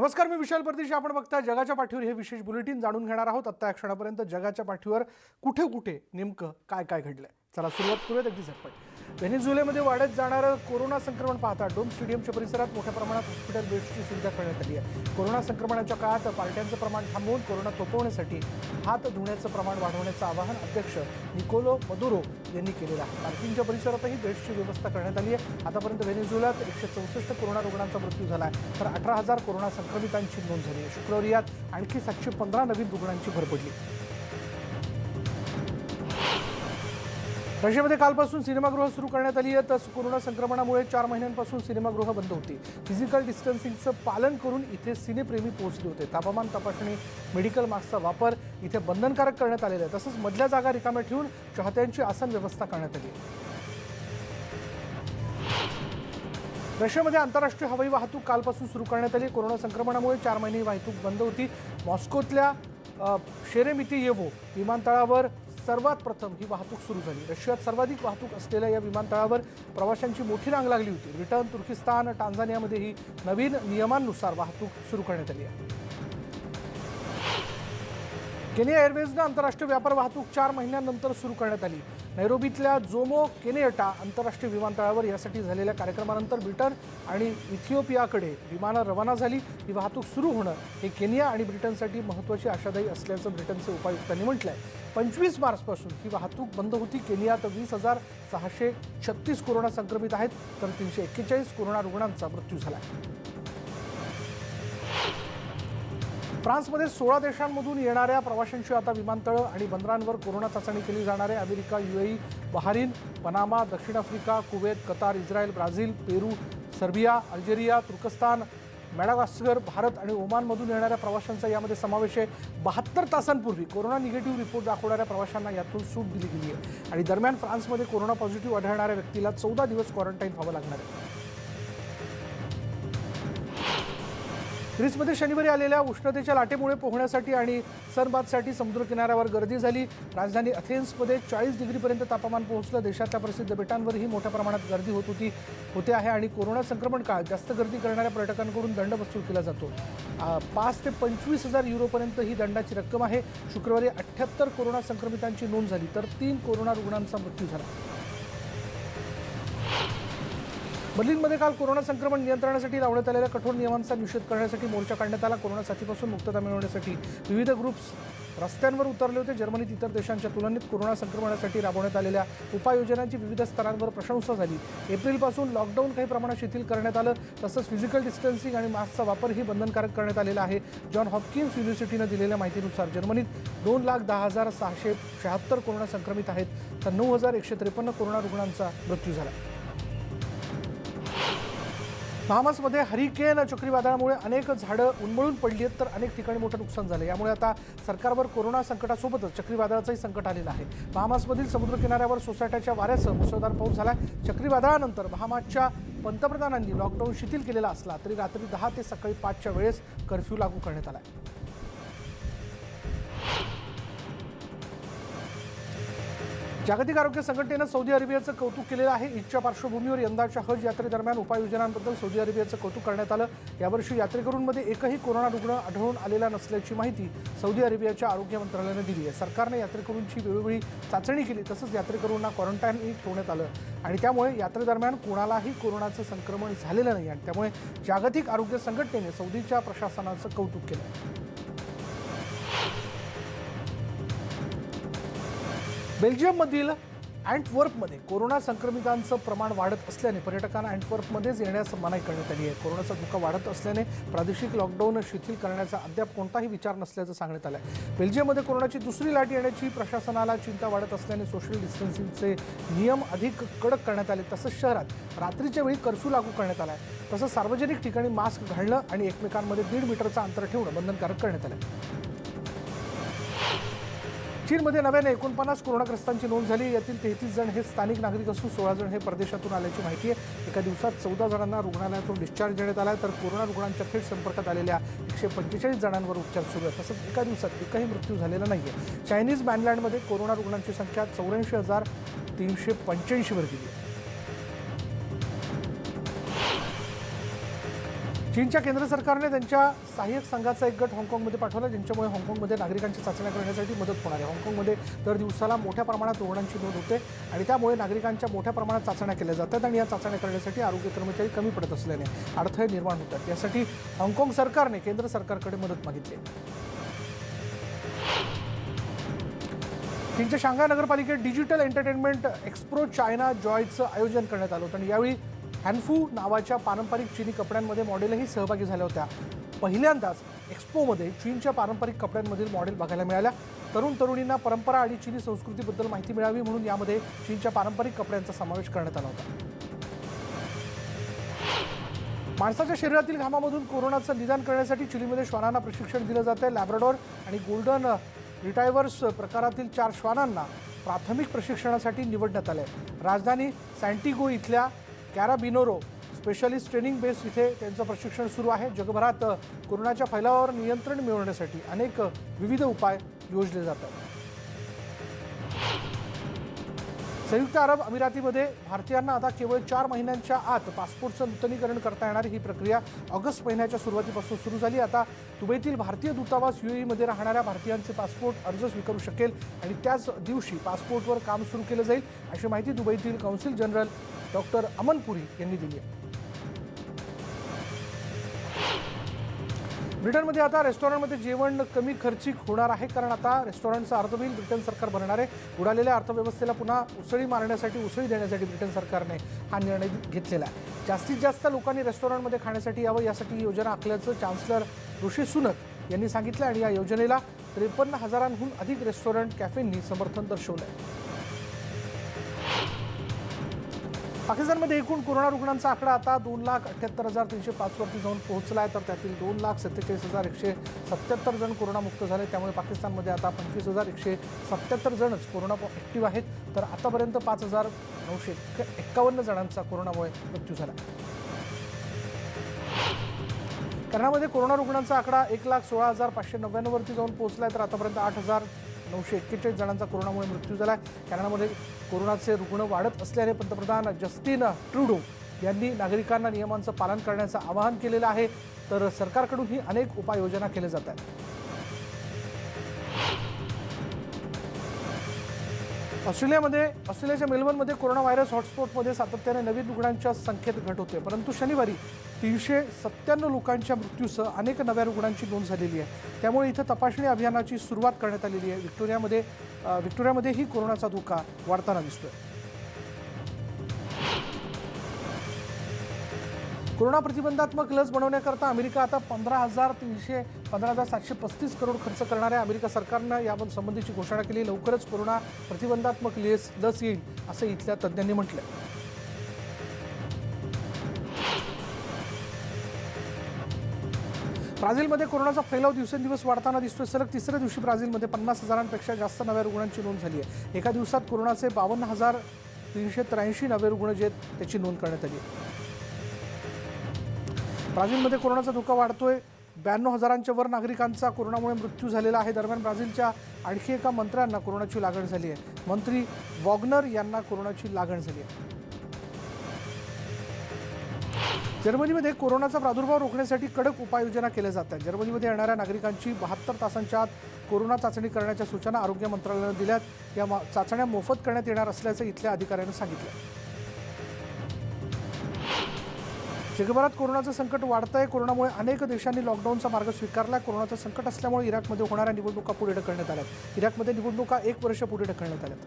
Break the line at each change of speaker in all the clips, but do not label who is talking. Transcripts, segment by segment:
नमस्कार मी विशाल परदेशी. आपण बघता जगाच्या पाठीवर हे विशेष बुलेटिन जाणून घेणार आहोत. आत्ता या क्षणापर्यंत जगाच्या पाठीवर कुठे कुठे नेमकं काय काय घडलंय? चला सुरुवात करूयात. अगदी झटपट. व्हेनेझुएलामध्ये वाढत जाणारं कोरोना संक्रमण पाहता डोम स्टेडियमच्या परिसरात मोठ्या प्रमाणात हॉस्पिटल बेड्सची सुविधा करण्यात आली आहे. कोरोना संक्रमणाच्या काळात पार्ट्यांचं प्रमाण थांबवून कोरोना थोपवण्यासाठी हात धुण्याचं प्रमाण वाढवण्याचं आवाहन अध्यक्ष निकोलो मदुरो यांनी केलेलं आहे. पार्किंगच्या परिसरातही बेड्सची व्यवस्था करण्यात आली आहे. आतापर्यंत व्हेनेझुएलात एकशे चौसष्ट कोरोना रुग्णांचा मृत्यू झाला आहे. तर अठरा हजार कोरोना संक्रमितांची नोंद झाली आहे. शुक्रवारी यात आणखी सातशे पंधरा नवीन रुग्णांची भर पडली. रशियामध्ये कालपासून सिनेमागृह सुरू करण्यात आली आहेत तर कोरोना संक्रमणामुळे चार महिन्यांपासून सिनेमागृह बंद होती. फिजिकल डिस्टन्सिंगचं पालन करून इथे सिनेप्रेमी पोहोचले होते. तापमान तपासणी मेडिकल मास्कचा वापर इथे बंधनकारक करण्यात आलेला आहे. तसंच मधल्या जागा रिकाम्या ठेवून चाहत्यांची आसन व्यवस्था करण्यात आली रशियामध्ये आंतरराष्ट्रीय हवाई वाहतूक कालपासून सुरू करण्यात आली कोरोना संक्रमणामुळे चार महिने वाहतूक बंद होती. मॉस्कोतल्या शेरेमिती येवो विमानतळावर सर्वात प्रथम ही वाहतूक सुरू झाली. रशियात सर्वाधिक वाहतूक असलेल्या या विमानतळावर प्रवाशांची मोठी रांग लागली होती. ब्रिटन तुर्किस्तान टांझानियामध्येही नवीन नियमांनुसार वाहतूक सुरू करण्यात आली आहे. केनिया एअरवेजनं आंतरराष्ट्रीय व्यापार वाहतूक चार महिन्यानंतर सुरू करण्यात आली. नैरोबीतल्या जोमो केनेयटा आंतरराष्ट्रीय विमानतळावर यासाठी झालेल्या कार्यक्रमानंतर ब्रिटन आणि इथिओपियाकडे विमानं रवाना झाली. ही वाहतूक सुरू होणं हे केनिया आणि ब्रिटनसाठी महत्त्वाची आशादायी असल्याचं ब्रिटनचे उपायुक्तांनी आहे पंचवीस मार्चपासून ही वाहतूक बंद होती. केनियात वीस हजार सहाशे छत्तीस कोरोना संक्रमित आहेत तर तीनशे एक्केचाळीस कोरोना रुग्णांचा मृत्यू झाला. फ्रान्समध्ये सोळा देशांमधून येणाऱ्या प्रवाशांची आता विमानतळं आणि बंदरांवर कोरोना चाचणी केली जाणार आहे. अमेरिका युएई बहारीन पनामा दक्षिण Africa Kuwait Qatar Israel Brazil Peru Serbia Algeria तुर्कस्तान मॅडागास्कर भारत आणि ओमानमधून येणाऱ्या प्रवाशांचा यामध्ये समावेश आहे. बहात्तर तासांपूर्वी कोरोना निगेटिव्ह रिपोर्ट दाखवणाऱ्या प्रवाशांना यातून सूट दिली गेली आहे. आणि दरम्यान फ्रान्समध्ये कोरोना पॉझिटिव्ह आढळणाऱ्या व्यक्तीला चौदा दिवस क्वारंटाईन व्हावं लागणार आहे. ग्रीसमध्ये शनिवारी आलेल्या उष्णतेच्या लाटेमुळे पोहण्यासाठी आणि सनबाथसाठी समुद्रकिनाऱ्यावर गर्दी झाली. राजधानी अथेन्समध्ये चाळीस डिग्रीपर्यंत तापमान पोहोचलं. देशातल्या प्रसिद्ध बेटांवरही मोठ्या प्रमाणात गर्दी होत होती होते आहे आणि कोरोना संक्रमण काळात जास्त गर्दी करणाऱ्या पर्यटकांकडून दंड वसूल केला जातो. पाच ते पंचवीस हजार युरोपर्यंत ही दंडाची रक्कम आहे. शुक्रवारी अठ्ठ्याहत्तर कोरोना संक्रमितांची नोंद झाली तर तीन कोरोना रुग्णांचा मृत्यू झाला. बर्लिनमध्ये काल कोरोना संक्रमण नियंत्रणासाठी लावण्यात आलेल्या कठोर नियमांचा निषेध करण्यासाठी मोर्चा काढण्यात आला. कोरोना साथीपासून मुक्तता मिळवण्यासाठी विविध ग्रुप्स रस्त्यांवर उतरले होते. जर्मनीत इतर देशांच्या तुलनेत कोरोना संक्रमणासाठी राबवण्यात आलेल्या उपाययोजनांची विविध स्तरांवर प्रशंसा झाली. एप्रिलपासून लॉकडाऊन काही प्रमाणात शिथिल करण्यात आलं. तसंच फिजिकल डिस्टन्सिंग आणि मास्कचा वापरही बंधनकारक करण्यात आलेला आहे. जॉन हॉपकिन्स युनिव्हर्सिटीनं दिलेल्या माहितीनुसार जर्मनीत दोन लाख दहा हजार सहाशे शहात्तर कोरोना संक्रमित आहेत. तर नऊ हजार एकशे त्रेपन्न कोरोना रुग्णांचा मृत्यू झाला. बहामासमध्ये हरिकेन चक्रीवादळामुळे अनेक झाडं उन्मळून पडली आहेत तर अनेक ठिकाणी मोठं नुकसान झालं. यामुळे आता सरकारवर कोरोना संकटासोबतच चक्रीवादळाचंही संकट आलेलं आहे. बहामासमधील समुद्रकिनाऱ्यावर सोसायट्याच्या वाऱ्यासह मुसळधार पाऊस झाला चक्रीवादळानंतर बहामासच्या पंतप्रधानांनी लॉकडाऊन शिथिल केलेला असला तरी रात्री दहा ते सकाळी पाचच्या वेळेस कर्फ्यू लागू करण्यात आला जागतिक आरोग्य संघटनेनं सौदी अरेबियाचं कौतुक केलेलं आहे. ईदच्या पार्श्वभूमीवर यंदाच्या हज यात्रेदरम्यान उपाययोजनांबद्दल सौदी अरेबियाचं कौतुक करण्यात आलं. यावर्षी यात्रेकरूंमध्ये एकही कोरोना रुग्ण आढळून आलेला नसल्याची माहिती सौदी अरेबियाच्या आरोग्य मंत्रालयानं दिली आहे. सरकारने यात्रेकरूंची वेळोवेळी चाचणी केली तसंच यात्रेकरूंना क्वारंटाईनही ठेवण्यात आलं आणि त्यामुळे यात्रेदरम्यान कोणालाही कोरोनाचं संक्रमण झालेलं नाही आणि त्यामुळे जागतिक आरोग्य संघटनेने सौदीच्या प्रशासनाचं कौतुक केलं. बेल्जियममधील अँटवर्पमध्ये कोरोना संक्रमितांचं प्रमाण वाढत असल्याने पर्यटकांना अँटवर्पमध्येच येण्यास मनाई करण्यात आली आहे. कोरोनाचा धोका वाढत असल्याने प्रादेशिक लॉकडाऊन शिथिल करण्याचा अद्याप कोणताही विचार नसल्याचं सांगण्यात आलं आहे बेल्जियममध्ये कोरोनाची दुसरी लाट येण्याची प्रशासनाला चिंता वाढत असल्याने सोशल डिस्टन्सिंगचे नियम अधिक कडक करण्यात आले. तसंच शहरात रात्रीच्या वेळी कर्फ्यू लागू करण्यात आला आहे तसंच सार्वजनिक ठिकाणी मास्क घालणं आणि एकमेकांमध्ये दीड मीटरचं अंतर ठेवणं बंधनकारक करण्यात आलं आहे चीनमध्ये नव्याने एकोणपन्नास कोरोनाग्रस्तांची नोंद झाली. यातील तेहतीस जण हे स्थानिक नागरिक असून सोळा जण हे परदेशातून आल्याची माहिती आहे. एका दिवसात चौदा जणांना रुग्णालयातून डिस्चार्ज देण्यात आला आहे. तर कोरोना रुग्णांच्या थेट संपर्कात आलेल्या एकशे पंचेचाळीस जणांवर उपचार सुरू आहेत. तसंच एका दिवसात एकही मृत्यू झालेला नाही आहे चायनीज मॅनलँडमध्ये कोरोना रुग्णांची संख्या चौऱ्याऐंशी हजार तीनशे पंच्याऐंशीवर गेली आहे. चीनच्या केंद्र सरकारने त्यांच्या सहाय्यक संघाचा एक गट हाँगकाँगमध्ये पाठवला ज्यांच्यामुळे हाँगकाँगमध्ये नागरिकांची चाचण्या करण्यासाठी मदत होणार आहे. हाँगकाँगमध्ये दर दिवसाला मोठ्या प्रमाणात रुग्णांची नोंद होते आणि त्यामुळे नागरिकांच्या मोठ्या प्रमाणात चाचण्या केल्या जातात आणि या चाचण्या करण्यासाठी आरोग्य कर्मचारी कमी पडत असल्याने अडथळे निर्माण होतात. यासाठी हाँगकाँग सरकारने केंद्र सरकारकडे मदत मागितली चीनच्या शांघाय नगरपालिकेत डिजिटल एंटरटेनमेंट एक्सप्रो चायना जॉयचं आयोजन करण्यात आलं होतं आणि यावेळी हॅनफू नावाच्या पारंपरिक चिनी कपड्यांमध्ये मॉडेलही सहभागी झाल्या होत्या. पहिल्यांदाच एक्स्पोमध्ये चीनच्या पारंपरिक कपड्यांमधील मॉडेल बघायला मिळाल्या. तरुण तरुणींना परंपरा आणि चिनी संस्कृतीबद्दल माहिती मिळावी म्हणून यामध्ये चीनच्या पारंपरिक कपड्यांचा समावेश करण्यात आला होता. माणसाच्या शरीरातील घामामधून कोरोनाचं निदान करण्यासाठी चिलीमध्ये श्वानांना प्रशिक्षण दिलं जातं आहे लॅब्राडॉर आणि गोल्डन रिटायवर्स प्रकारातील चार श्वानांना प्राथमिक प्रशिक्षणासाठी निवडण्यात आलं आहे राजधानी सँटिगो इथल्या कॅराबिनोरो स्पेशलिस्ट ट्रेनिंग बेस इथे त्यांचं प्रशिक्षण सुरू आहे. जगभरात कोरोनाच्या फैलावावर नियंत्रण मिळवण्यासाठी अनेक विविध उपाय योजले जातात. संयुक्त अरब अमिरातीमध्ये भारतीयांना आता केवळ चार महिन्यांच्या आत पासपोर्टचं नूतनीकरण करता येणार ही प्रक्रिया ऑगस्ट महिन्याच्या सुरुवातीपासून सुरू झाली. आता दुबईतील भारतीय दूतावास युएईमध्ये राहणाऱ्या भारतीयांचे पासपोर्ट अर्ज स्वीकारू शकेल आणि त्याच दिवशी पासपोर्टवर काम सुरू केलं जाईल अशी माहिती दुबईतील council general doctor Aman Puri यांनी दिली आहे. ब्रिटनमध्ये आता रेस्टॉरंटमध्ये जेवण कमी खर्चिक होणार आहे कारण आता रेस्टॉरंटचं अर्थबिल ब्रिटन सरकार भरणार आहे. उडालेल्या अर्थव्यवस्थेला पुन्हा उसळी मारण्यासाठी उसळी देण्यासाठी ब्रिटन सरकारने हा निर्णय घेतलेला आहे. जास्तीत जास्त लोकांनी रेस्टॉरंटमध्ये खाण्यासाठी यावं यासाठी ही योजना आखल्याचं चान्सलर ऋषी सुनक यांनी सांगितलं आणि या योजनेला त्रेपन्न हजारांहून अधिक रेस्टॉरंट कॅफेंनी समर्थन दर्शवलं आहे पाकिस्तानमध्ये एकूण कोरोना रुग्णांचा आकडा आता दोन लाख अठ्ठ्याहत्तर हजार तीनशे पाचवरती जाऊन पोहोचला आहे तर त्यातील दोन लाख सत्तेचाळीस हजार एकशे सत्त्याहत्तर जण कोरोनामुक्त झाले. त्यामुळे पाकिस्तानमध्ये आता पंचवीस हजार एकशे सत्याहत्तर जणच कोरोना ॲक्टिव्ह आहेत. तर आतापर्यंत पाच हजार नऊशे एक्कावन्न जणांचा कोरोनामुळे मृत्यू झाला. कर्नामध्ये कोरोना रुग्णांचा आकडा एक लाख सोळा हजार पाचशे नव्याण्णववरती जाऊन पोहोचला आहे तर आतापर्यंत आठ हजार नऊशे एक्केचाळीस जणांचा कोरोनामुळे मृत्यू झाला आहे कॅनडामध्ये कोरोनाचे रुग्ण वाढत असल्याने पंतप्रधान जस्टिन ट्रुडो यांनी नागरिकांना नियमांचं पालन करण्याचं आवाहन केलेलं आहे. तर सरकारकडूनही अनेक उपाययोजना केल्या जात आहेत. ऑस्ट्रेलियामध्ये ऑस्ट्रेलियाच्या मेलबर्नमध्ये कोरोना व्हायरस हॉटस्पॉटमध्ये सातत्याने नवीन रुग्णांच्या संख्येत घट होते. परंतु शनिवारी तीनशे सत्त्याण्णव लोकांच्या मृत्यूसह अनेक नव्या रुग्णांची नोंद झालेली आहे. त्यामुळे इथं तपासणी अभियानाची सुरुवात करण्यात आलेली आहे. व्हिक्टोरियामध्ये व्हिक्टोरियामध्येही कोरोनाचा धोका वाढताना दिसतोय. कोरोना प्रतिबंधात्मक लस बनवण्याकरता अमेरिका आता पंधरा हजार तीनशे पंधरा हजार सातशे पस्तीस करोड खर्च करणाऱ्या अमेरिका सरकारनं याबद्दल संबंधीची घोषणा केली. लवकरच कोरोना प्रतिबंधात्मक लस लस येईल असं इथल्या तज्ज्ञांनी म्हटलं ब्राझीलमध्ये कोरोनाचा फैलाव दिवसेंदिवस वाढताना दिसतोय. सलग तिसऱ्या दिवशी ब्राझीलमध्ये पन्नास हजारांपेक्षा जास्त नव्या रुग्णांची नोंद झाली आहे. एका दिवसात कोरोनाचे बावन्न हजार तीनशे त्र्याऐंशी नवे रुग्ण जे आहेत त्याची नोंद करण्यात आली आहे. ब्राझीलमध्ये कोरोनाचा धोका वाढतोय. ब्याण्णव हजारांच्या वर नागरिकांचा कोरोनामुळे मृत्यू झालेला आहे. दरम्यान ब्राझीलच्या आणखी एका मंत्र्यांना कोरोनाची लागण झाली आहे. मंत्री वॉग्नर यांना कोरोनाची लागण झाली आहे. जर्मनीमध्ये कोरोनाचा प्रादुर्भाव रोखण्यासाठी कडक उपाययोजना केल्या जात आहेत. जर्मनीमध्ये येणाऱ्या नागरिकांची बहात्तर तासांच्या आत कोरोना चाचणी करण्याच्या सूचना आरोग्य मंत्रालयानं दिल्यात. या चाचण्या मोफत करण्यात येणार असल्याचं इथल्या अधिकाऱ्यांनी सांगितलं. जगभरात कोरोनाचं संकट वाढत आहे कोरोनामुळे अनेक देशांनी लॉकडाऊनचा मार्ग स्वीकारला. कोरोनाचं संकट असल्यामुळे इराकमध्ये होणाऱ्या निवडणुका पुढे ढकलण्यात आल्यात. इराकमध्ये निवडणुका एक वर्ष पुढे ढकलण्यात आल्यात.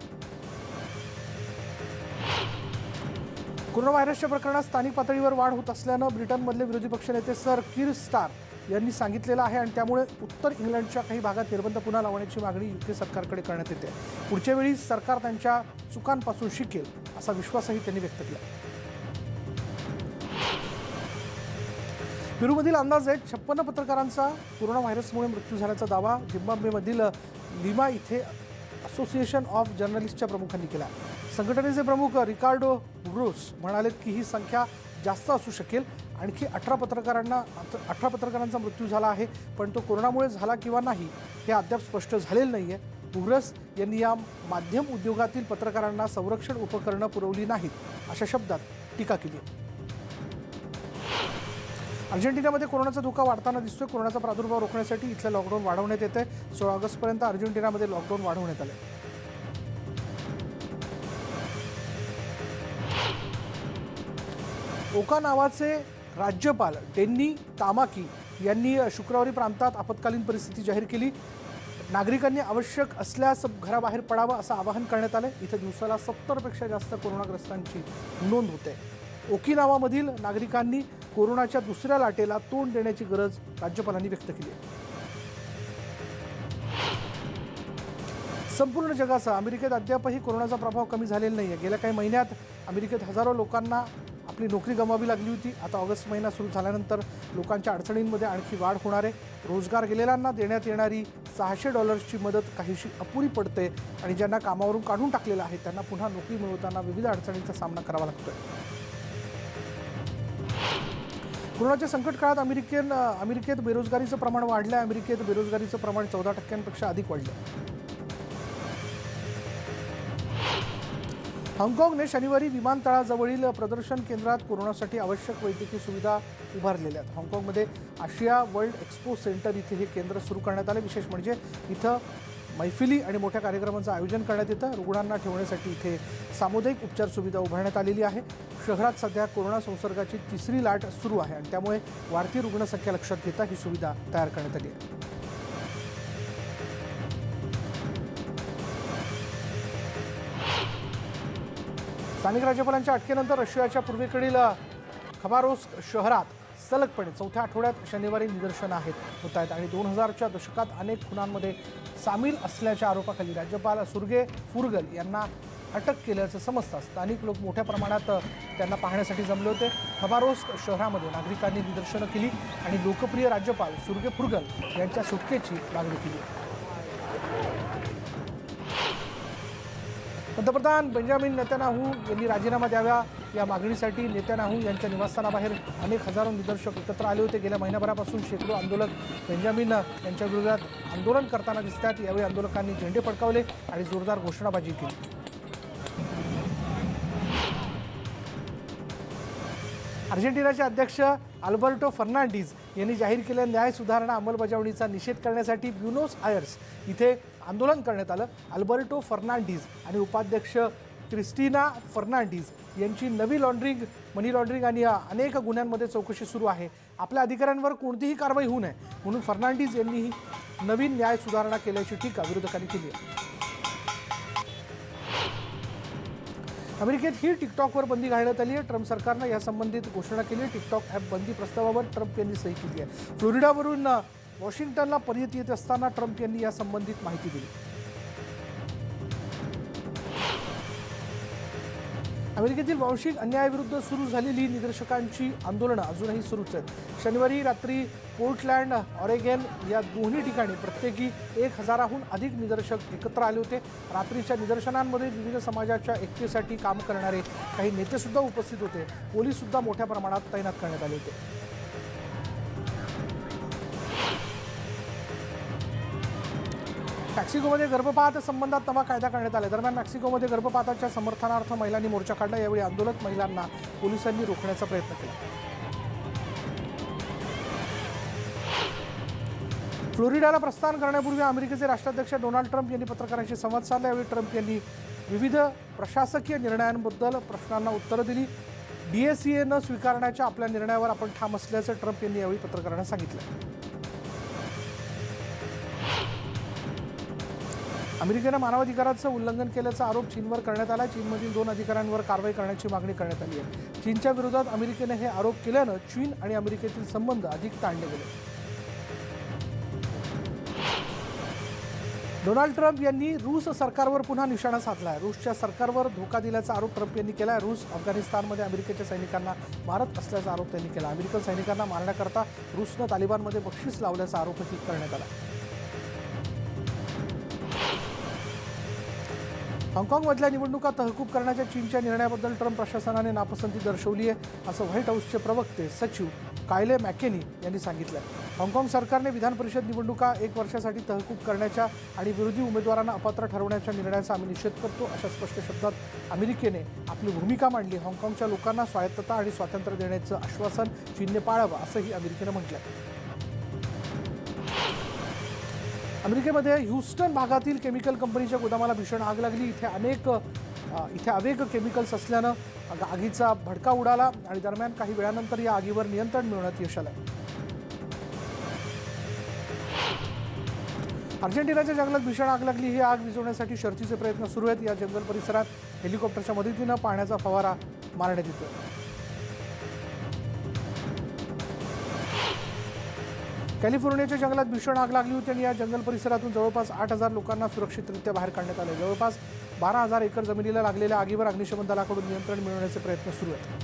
कोरोना व्हायरसच्या प्रकरणात स्थानिक पातळीवर वाढ होत असल्यानं ब्रिटनमधले विरोधी पक्षनेते सर किर स्टार यांनी सांगितलेलं आहे आणि त्यामुळे उत्तर इंग्लंडच्या काही भागात निर्बंध पुन्हा लावण्याची मागणी युके सरकारकडे करण्यात येते. पुढच्या वेळी सरकार त्यांच्या चुकांपासून शिकेल असा विश्वासही त्यांनी व्यक्त केला. पेरूमधील अंदाजे छप्पन्न पत्रकारांचा कोरोना व्हायरसमुळे मृत्यू झाल्याचा दावा झिम्बाब्वेमधील लिमा इथे असोसिएशन ऑफ जर्नलिस्टच्या प्रमुखांनी केला संघटनेचे प्रमुख रिकार्डो ब्रुस म्हणालेत की ही संख्या जास्त असू शकेल. आणखी अठरा पत्रकारांना अठरा पत्रकारांचा मृत्यू झाला आहे पण तो कोरोनामुळे झाला किंवा नाही हे अद्याप स्पष्ट झालेलं नाही आहे उग्रस यांनी या माध्यम उद्योगातील पत्रकारांना संरक्षण उपकरणं पुरवली नाहीत अशा शब्दात टीका केली आहे. अर्जेंटिनामध्ये कोरोनाचा धोका वाढताना दिसतोय. कोरोनाचा प्रादुर्भाव रोखण्यासाठी इथलं लॉकडाऊन वाढवण्यात येते. सोळा ऑगस्टपर्यंत अर्जेंटिनामध्ये लॉकडाऊन वाढवण्यात आले ओका नावाचे राज्यपाल डेन्नी तामाकी यांनी शुक्रवारी प्रांतात आपत्कालीन परिस्थिती जाहीर केली. नागरिकांनी आवश्यक असल्यास घराबाहेर पडावं असं आवाहन करण्यात आलं इथं दिवसाला सत्तरपेक्षा जास्त कोरोनाग्रस्तांची नोंद होते. ओकिनावामधील नागरिकांनी कोरोनाच्या दुसऱ्या लाटेला तोंड देण्याची गरज राज्यपालांनी व्यक्त केली आहे. संपूर्ण जगाचा अमेरिकेत अद्यापही कोरोनाचा प्रभाव कमी झालेला नाही आहे गेल्या काही महिन्यात अमेरिकेत हजारो लोकांना आपली नोकरी गमावी लागली होती. आता ऑगस्ट महिना सुरू झाल्यानंतर लोकांच्या अडचणींमध्ये आणखी वाढ होणार आहे. रोजगार गेलेल्यांना देण्यात येणारी सहाशे डॉलर्सची मदत काहीशी अपुरी पडते आणि ज्यांना कामावरून काढून टाकलेलं आहे त्यांना पुन्हा नोकरी मिळवताना विविध अडचणींचा सामना करावा लागतोय. कोरोनाच्या संकट काळात अमेरिकेन अमेरिकेत बेरोजगारीचं प्रमाण वाढलं आहे अमेरिकेत बेरोजगारीचं प्रमाण चौदा टक्क्यांपेक्षा अधिक वाढलं हाँगकाँगने शनिवारी विमानतळाजवळील प्रदर्शन केंद्रात कोरोनासाठी आवश्यक वैद्यकीय सुविधा उभारलेल्या आहेत. हाँगकाँगमध्ये आशिया वर्ल्ड एक्सपो सेंटर इथे हे केंद्र सुरू करण्यात आले. विशेष म्हणजे इथं मैफिली आणि मोठ्या कार्यक्रमांचं आयोजन करण्यात येतं. रुग्णांना ठेवण्यासाठी इथे सामुदायिक उपचार सुविधा उभारण्यात आलेली आहे. शहरात सध्या कोरोना संसर्गाची तिसरी लाट सुरू आहे आणि त्यामुळे वाढती रुग्णसंख्या लक्षात घेता ही सुविधा तयार करण्यात आली आहे. स्थानिक राज्यपालांच्या अटकेनंतर रशियाच्या पूर्वेकडील खबारोस्क शहरात सलगपणे चौथ्या आठवड्यात शनिवारी निदर्शनं आहेत होत आहेत. आणि दोन हजारच्या दशकात अनेक खुनांमध्ये सामील असल्याच्या आरोपाखाली राज्यपाल सुर्गे फुरगल यांना अटक केल्याचं समजतात स्थानिक लोक मोठ्या प्रमाणात त्यांना पाहण्यासाठी जमले होते. खबारोस्क शहरामध्ये नागरिकांनी निदर्शनं केली आणि लोकप्रिय राज्यपाल सुर्गे फुरगल यांच्या सुटकेची मागणी केली. पंतप्रधान बेंजामिन नेत्यानाहू यांनी राजीनामा द्यावा या मागणीसाठी नेत्यानाहू यांच्या निवासस्थानाबाहेर अनेक हजारो निदर्शक एकत्र आले होते. गेल्या महिनाभरापासून शेकडो आंदोलक बेंजामिन यांच्या विरोधात आंदोलन करताना दिसतात. यावेळी आंदोलकांनी झेंडे फडकावले आणि जोरदार घोषणाबाजी केली. अर्जेंटिनाचे अध्यक्ष अल्बर्टो फर्नांडिज यांनी जाहीर केलेल्या न्याय सुधारणा अंमलबजावणीचा निषेध करण्यासाठी ब्युनोस आयर्स इथे आंदोलन करण्यात आलं. अल्बर्टो फर्नांडिज आणि उपाध्यक्ष क्रिस्टिना फर्नांडिस यांची नवी लॉन्ड्रिंग मनी लॉन्ड्रिंग आणि अनेक गुन्ह्यांमध्ये चौकशी सुरू आहे. आपल्या अधिकाऱ्यांवर कोणतीही कारवाई होऊ नये म्हणून फर्नांडिस यांनी ही नवीन न्याय सुधारणा केल्याची टीका विरोधकांनी केली आहे. अमेरिकेत ही टिकटॉकवर बंदी घालण्यात आली आहे. ट्रम्प सरकारनं यासंबंधित घोषणा केली. आहे टिकटॉक ॲप बंदी प्रस्तावावर ट्रम्प यांनी सही केली आहे. फ्लोरिडावरून वॉशिंग्टनला परत येत असताना ट्रम्प यांनी यासंबंधित माहिती दिली. अमेरिकेतील वांशिक अन्यायाविरुद्ध सुरू झालेली निदर्शकांची आंदोलनं अजूनही सुरूच आहेत. शनिवारी रात्री पोर्टलँड ऑरेगेन या दोन्ही ठिकाणी प्रत्येकी एक हजाराहून अधिक निदर्शक एकत्र आले होते. रात्रीच्या निदर्शनांमध्ये विविध समाजाच्या एकतेसाठी काम करणारे काही नेतेसुद्धा उपस्थित होते. पोलीससुद्धा मोठ्या प्रमाणात तैनात करण्यात आले होते. मेक्सिकोमध्ये गर्भपात संबंधात नवा कायदा करण्यात आला दरम्यान मेक्सिकोमध्ये गर्भपाताच्या समर्थनार्थ महिलांनी मोर्चा काढला. यावेळी आंदोलक महिलांना पोलिसांनी रोखण्याचा प्रयत्न केला. फ्लोरिडाला प्रस्थान करण्यापूर्वी अमेरिकेचे राष्ट्राध्यक्ष डोनाल्ड ट्रम्प यांनी पत्रकारांशी संवाद साधला. यावेळी ट्रम्प यांनी विविध प्रशासकीय निर्णयांबद्दल प्रश्नांना उत्तरं दिली. डीएससीए न स्वीकारण्याच्या आपल्या निर्णयावर आपण ठाम असल्याचं ट्रम्प यांनी यावेळी पत्रकारांना सांगितलं. अमेरिकेनं मानवाधिकाराचं उल्लंघन केल्याचा आरोप चीनवर करण्यात आला चीनमधील दोन अधिकाऱ्यांवर कारवाई करण्याची मागणी करण्यात आली आहे. चीनच्या विरोधात अमेरिकेनं हे आरोप केल्यानं चीन आणि अमेरिकेतील संबंध अधिक ताणले गेले. डोनाल्ड ट्रम्प यांनी रूस सरकारवर पुन्हा निशाणा साधला आहे रूसच्या सरकारवर धोका दिल्याचा आरोप ट्रम्प यांनी केला आहे रूस अफगाणिस्तानमध्ये अमेरिकेच्या सैनिकांना मारत असल्याचा आरोप त्यांनी केला अमेरिकन सैनिकांना मारण्याकरता रूसनं तालिबानमध्ये बक्षीस लावल्याचा आरोपही करण्यात आला. हाँगकाँगमधल्या निवडणुका तहकूब करण्याच्या चीनच्या निर्णयाबद्दल ट्रम्प प्रशासनाने नापसंती दर्शवली आहे असं व्हाईट हाऊसचे प्रवक्ते सचिव कायले मॅकेनी यांनी सांगितलं हाँगकाँग सरकारने विधान परिषद निवडणुका एक वर्षासाठी तहकूब करण्याच्या आणि विरोधी उमेदवारांना अपात्र ठरवण्याच्या निर्णयाचा आम्ही निषेध करतो अशा स्पष्ट शब्दात अमेरिकेने आपली भूमिका मांडली. हाँगकाँगच्या लोकांना स्वायत्तता आणि स्वातंत्र्य देण्याचं आश्वासन चीनने पाळावं असंही अमेरिकेनं आहे. अमेरिकेमध्ये ह्युस्टन भागातील केमिकल कंपनीच्या गोदामाला भीषण आग लागली. इथे अनेक इथे अवेग केमिकल्स असल्यानं आगीचा भडका उडाला आणि दरम्यान काही वेळानंतर या आगीवर नियंत्रण मिळवण्यात यश आलं. अर्जेंटिनाच्या जंगलात भीषण आग लागली. ही आग विझवण्यासाठी शर्थीचे प्रयत्न सुरू आहेत. या जंगल परिसरात हेलिकॉप्टरच्या मदतीनं पाण्याचा फवारा मारण्यात येतो कॅलिफोर्नियाच्या जंगलात भीषण आग लागली होती आणि या जंगल परिसरातून जवळपास आठ हजार लोकांना सुरक्षितरित्या बाहेर काढण्यात आले. जवळपास बारा हजार एकर जमिनीला लागलेल्या आगीवर अग्निशमन दलाकडून नियंत्रण मिळवण्याचे प्रयत्न सुरू आहेत.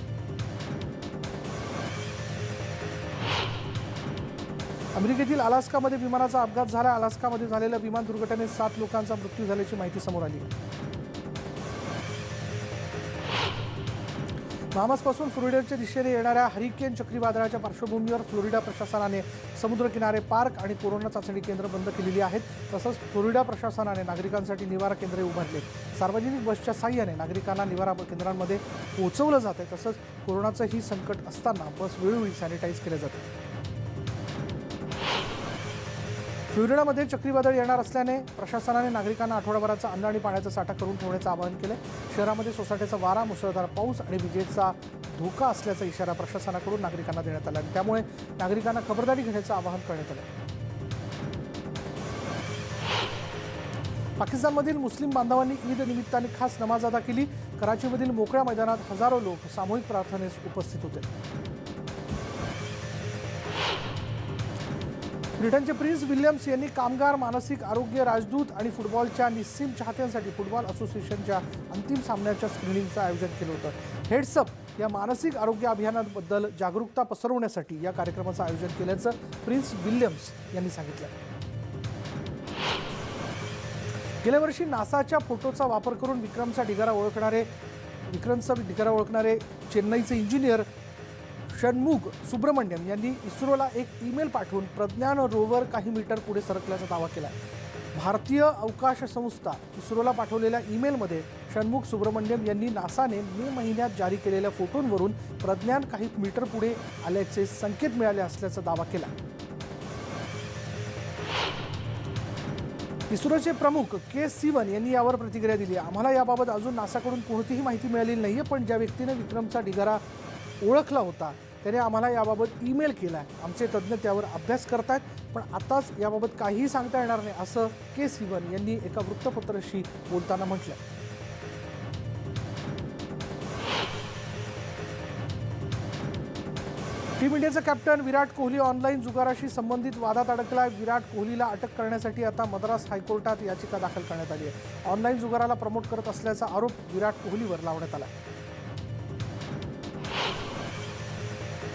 अमेरिकेतील अलास्कामध्ये विमानाचा अपघात झाला. अलास्कामध्ये झालेल्या विमान दुर्घटनेत सात लोकांचा मृत्यू झाल्याची माहिती समोर आली. बाहामासपासून फ्लोरिडाच्या दिशेने येणाऱ्या हरिकेन चक्रीवादळाच्या पार्श्वभूमीवर फ्लोरिडा प्रशासनाने समुद्रकिनारे पार्क आणि कोरोना चाचणी केंद्र बंद केलेली आहेत. तसंच फ्लोरिडा प्रशासनाने नागरिकांसाठी निवारा केंद्रे उभारली सार्वजनिक बसच्या साह्याने नागरिकांना निवारा केंद्रांमध्ये पोहोचवलं जात आहे तसंच कोरोनाचंही संकट असताना बस वेळोवेळी सॅनिटाईज केल्या जातात. फ्लोरिडामध्ये चक्रीवादळ येणार असल्याने प्रशासनाने नागरिकांना आठवडाभराचा अन्न आणि पाण्याचा साठा करून ठेवण्याचं आवाहन केलं. शहरामध्ये सोसाट्याचा वारा मुसळधार पाऊस आणि विजेचा धोका असल्याचा इशारा प्रशासनाकडून नागरिकांना देण्यात आला आणि त्यामुळे नागरिकांना खबरदारी घेण्याचं आवाहन करण्यात आलं. पाकिस्तानमधील मुस्लिम बांधवांनी ईद निमित्ताने खास नमाज अदा केली. कराचीमधील मोकळ्या मैदानात हजारो लोक सामूहिक प्रार्थनेस उपस्थित होते. ब्रिटनचे प्रिन्स विल्यम्स यांनी कामगार मानसिक आरोग्य राजदूत आणि फुटबॉलच्या निस्सीम चाहत्यांसाठी फुटबॉल असोसिएशनच्या अंतिम सामन्याच्या स्क्रीनिंगचं आयोजन केलं होतं. हेड्सअप या मानसिक आरोग्य अभियानाबद्दल जागरूकता पसरवण्यासाठी या कार्यक्रमाचं आयोजन केल्याचं प्रिन्स विल्यम्स यांनी सांगितलं. गेल्या वर्षी नासाच्या फोटोचा वापर करून विक्रमचा ढिगारा ओळखणारे विक्रमचा ढिगारा ओळखणारे चेन्नईचे इंजिनियर षण्मुग सुब्रमण्यम यांनी इस्रोला एक ईमेल पाठवून प्रज्ञान रोवर काही मीटर पुढे सरकल्याचा दावा केला भारतीय अवकाश संस्था इस्रोला पाठवलेल्या ईमेलमध्ये षण्मुख सुब्रमण्यम यांनी नासाने मे महिन्यात जारी केलेल्या फोटोंवरून प्रज्ञान काही मीटर पुढे आल्याचे संकेत मिळाले असल्याचा दावा केला. इस्रोचे प्रमुख के सिवन यांनी यावर प्रतिक्रिया दिली आम्हाला याबाबत अजून नासाकडून कोणतीही माहिती मिळालेली नाहीये पण ज्या व्यक्तीने विक्रमचा ढिगारा ओळखला होता त्याने आम्हाला याबाबत ईमेल केला आहे आमचे तज्ज्ञ त्यावर अभ्यास करत आहेत पण आताच याबाबत काहीही सांगता येणार नाही असं के सिवन यांनी एका वृत्तपत्राशी बोलताना म्हटलं टीम इंडियाचा कॅप्टन विराट कोहली ऑनलाईन जुगाराशी संबंधित वादात अडकलाय. विराट कोहलीला अटक करण्यासाठी आता मद्रास हायकोर्टात याचिका दाखल करण्यात आली आहे. ऑनलाईन जुगाराला प्रमोट करत असल्याचा आरोप विराट कोहलीवर लावण्यात आला आहे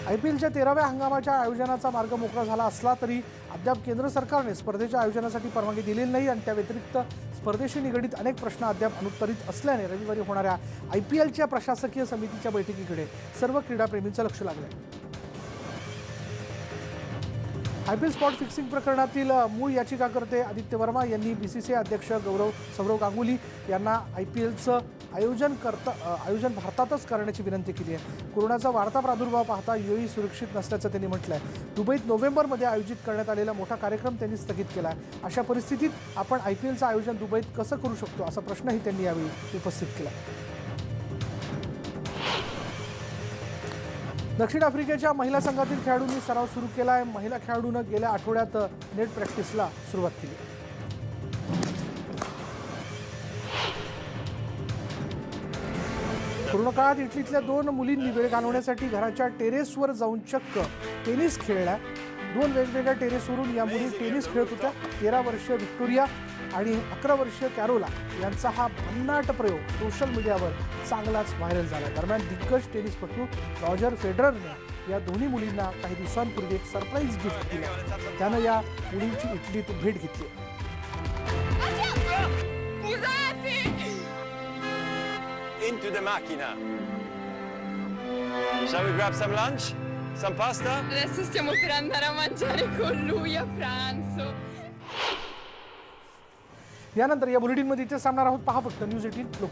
आय पी एलच्या तेराव्या हंगामाच्या आयोजनाचा मार्ग मोकळा झाला असला तरी अद्याप केंद्र सरकारने स्पर्धेच्या आयोजनासाठी परवानगी दिलेली नाही आणि त्या व्यतिरिक्त स्पर्धेशी निगडीत अनेक प्रश्न अद्याप अनुत्तरित असल्याने रविवारी होणाऱ्या आय पी एलच्या प्रशासकीय समितीच्या बैठकीकडे सर्व क्रीडाप्रेमींचं लक्ष लागलं. I P L spot fixing प्रकरणातील मूळ याचिकाकर्ते आदित्य वर्मा यांनी बी सी सी अध्यक्ष गौरव सौरव गांगुली यांना आय पी एलचं आयोजन करता आयोजन भारतातच करण्याची विनंती केली आहे. कोरोनाचा वाढता प्रादुर्भाव पाहता युएई सुरक्षित नसल्याचं त्यांनी म्हटलं आहे दुबईत नोव्हेंबरमध्ये आयोजित करण्यात आलेला मोठा कार्यक्रम त्यांनी स्थगित केला आहे. अशा परिस्थितीत आपण आय पी एलचं आयोजन दुबईत कसं करू शकतो असा प्रश्नही त्यांनी यावेळी उपस्थित केला. दक्षिण आफ्रिकेच्या महिला संघातील खेळाडूंनी सराव सुरू केला आहे महिला खेळाडूनं गेल्या आठवड्यात नेट प्रॅक्टिसला सुरुवात केली. पूर्ण काळात इटलीतल्या दोन मुलींनी वेळ घालवण्यासाठी घराच्या टेरेसवर जाऊन चक्क टेनिस खेळला दोन वेगवेगळ्या टेरेसवरून या मुली टेनिस खेळत होत्या तेरा वर्ष व्हिक्टोरिया. आणि अकरा वर्ष कॅरोला यांचा हा भन्नाट प्रयोग सोशल मीडियावर चांगलाच व्हायरल झाला दरम्यान दिग्गज टेनिसपटू रॉजर फेडररने या दोन्ही मुलींना काही दिवसांपूर्वी एक सरप्राईज गिफ्ट दिलं त्यानं या मुलींची इटलीत भेट घेतली
into the macchina. Shall we grab some lunch?
Some pasta?
Adesso stiamo per andare a mangiare con lui a pranzo.
यानंतर या बुलेटिनमध्ये इथे सांगणार आहोत. पहा फक्त न्यूज एटीन लोक.